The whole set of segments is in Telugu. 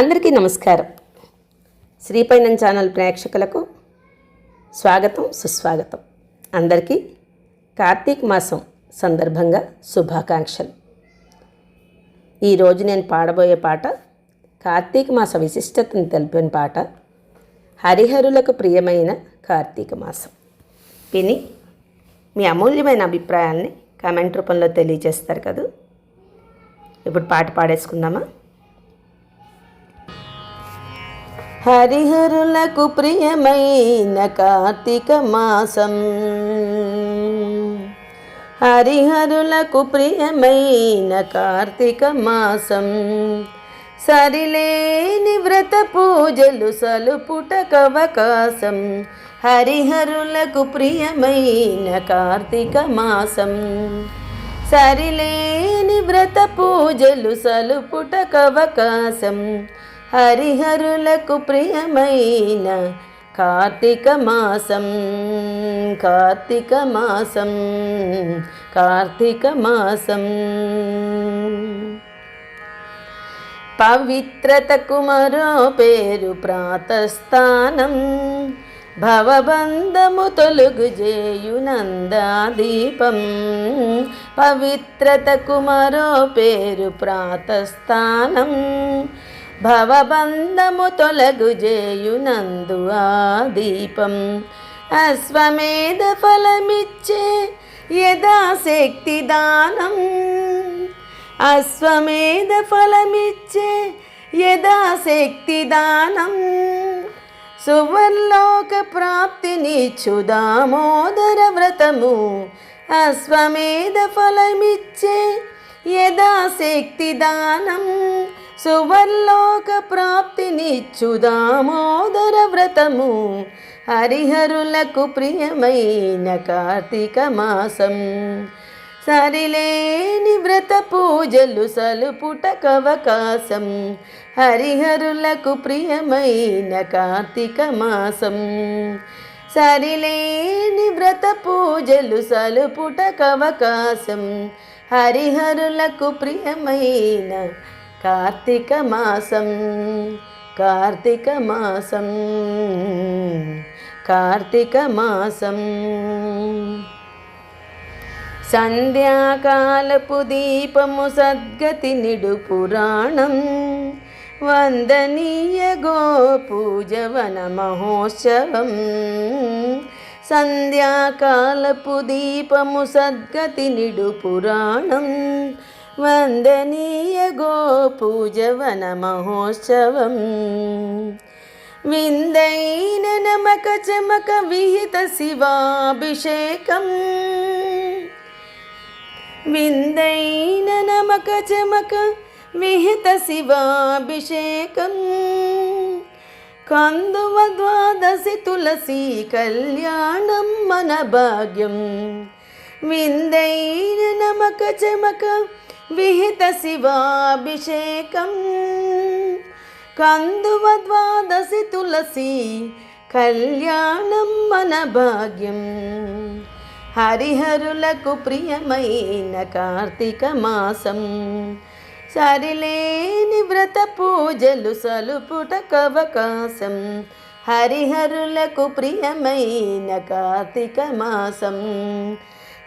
అందరికీ నమస్కారం. శ్రీపైనం ఛానల్ ప్రేక్షకులకు స్వాగతం సుస్వాగతం. అందరికీ కార్తీక మాసం సందర్భంగా శుభాకాంక్షలు. ఈరోజు నేను పాడబోయే పాట కార్తీక మాస విశిష్టతను తెలిపిన పాట హరిహరులకు ప్రియమైన కార్తీక మాసం. విని మీ అమూల్యమైన అభిప్రాయాల్ని కామెంట్ రూపంలో తెలియజేస్తారు కదా. ఇప్పుడు పాట పాడేసుకుందామా? హరిహరులకు ప్రియమైన కార్తీక మాసం. హరిహరులకు ప్రియమైన కార్తీక మాసం. సరిలేని వ్రత పూజలు సలుపుటకవకాశం హరిహరులకు ప్రియమైన కార్తీక మాసం. సరిలేని వ్రత పూజలు సలుపుటకవకాశం హరిహరులకు ప్రియమైన కార్తీక మాసం కార్తీక మాసం కార్తీక మాసం. పవిత్రతకు మరో పేరు ప్రాతస్థానం భవబంధము తొలుగు జేయునందాదీపం పవిత్రతకు మరో పేరు ప్రాతస్థానం భవబంధము తొలగు జేయునందు ఆ దీపం. అశ్వమేధ ఫలమిచ్చే యథాశక్తి దానం. అశ్వమేధ ఫలమిచ్చే యథాశక్తి దానం. సువర్లోక ప్రాప్తినిచ్చు దామోదర వ్రతము. అశ్వమేధ ఫలమిచ్చే యథాశక్తి దానం. సువర్లోక ప్రాప్తినిచ్చు దామోదర వ్రతము. హరిహరులకు ప్రియమైన కార్తీక మాసం. సరిలేని వ్రత పూజలు సలుపుటకవకాశం హరిహరులకు ప్రియమైన కార్తీక మాసం. సరిలేని వ్రత పూజలు సలుపుటకవకాశం హరిహరులకు ప్రియమైన కార్తీక మాసం కార్తీక మాసం కార్తీక మాసం. సంధ్యాకాలపు దీపము సద్గతి నిడు పురాణం వందనీయ గో పూజవన మహోత్సవం. సంధ్యాకాలపు దీపము సద్గతి నిడు పురాణం వందనీయ గో పూజవన మహోత్సవం. విందైన నమక చమక విహిత శివాభిషేకం. విందైన నమక చమక విహిత శివాభిషేకం. కందువ ద్వాదశి తులసి కళ్యాణం మన భాగ్యం. విందైన నమక చమక విహిత శివాభిషేకం. కందువ ద్వాదశి తులసి కళ్యాణం మన భాగ్యం. హరిహరులకు ప్రియమైన కార్తీక మాసం. సరిలేని వ్రత పూజలు సలుపుటకవకాశం హరిహరులకు ప్రియమైన కార్తీక మాసం.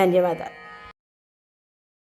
ధన్యవాదాలు.